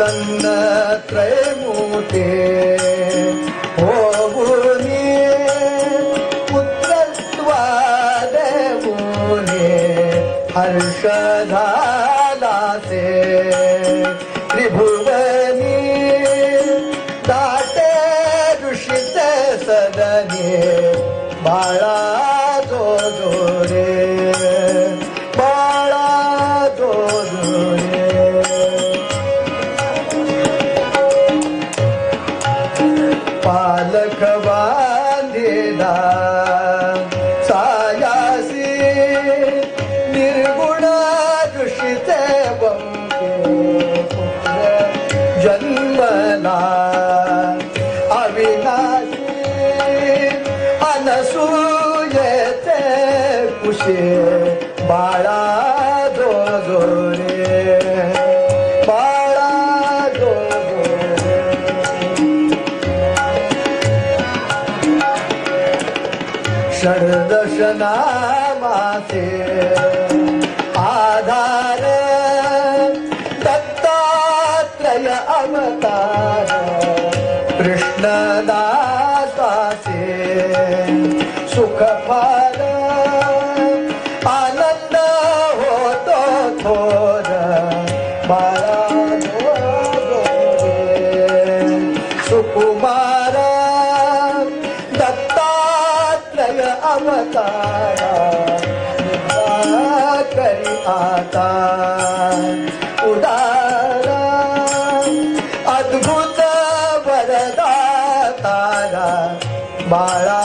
प्रसन्न त्रयमूर्ते हो गुरुनी पुत्रत्वादमुने हर्ष झालासे त्रिभुवनी दाटे ऋषित सदने बाळा जो जो बाळा जो जो अविनाशी अनसूयेचे कुशे षडदशनामासे आधार दत्तात्रय अवतार कृष्णदासासे सुखफल अवतारा निद्रा करी आता उदारा अद्भुत वरदातारा बाळा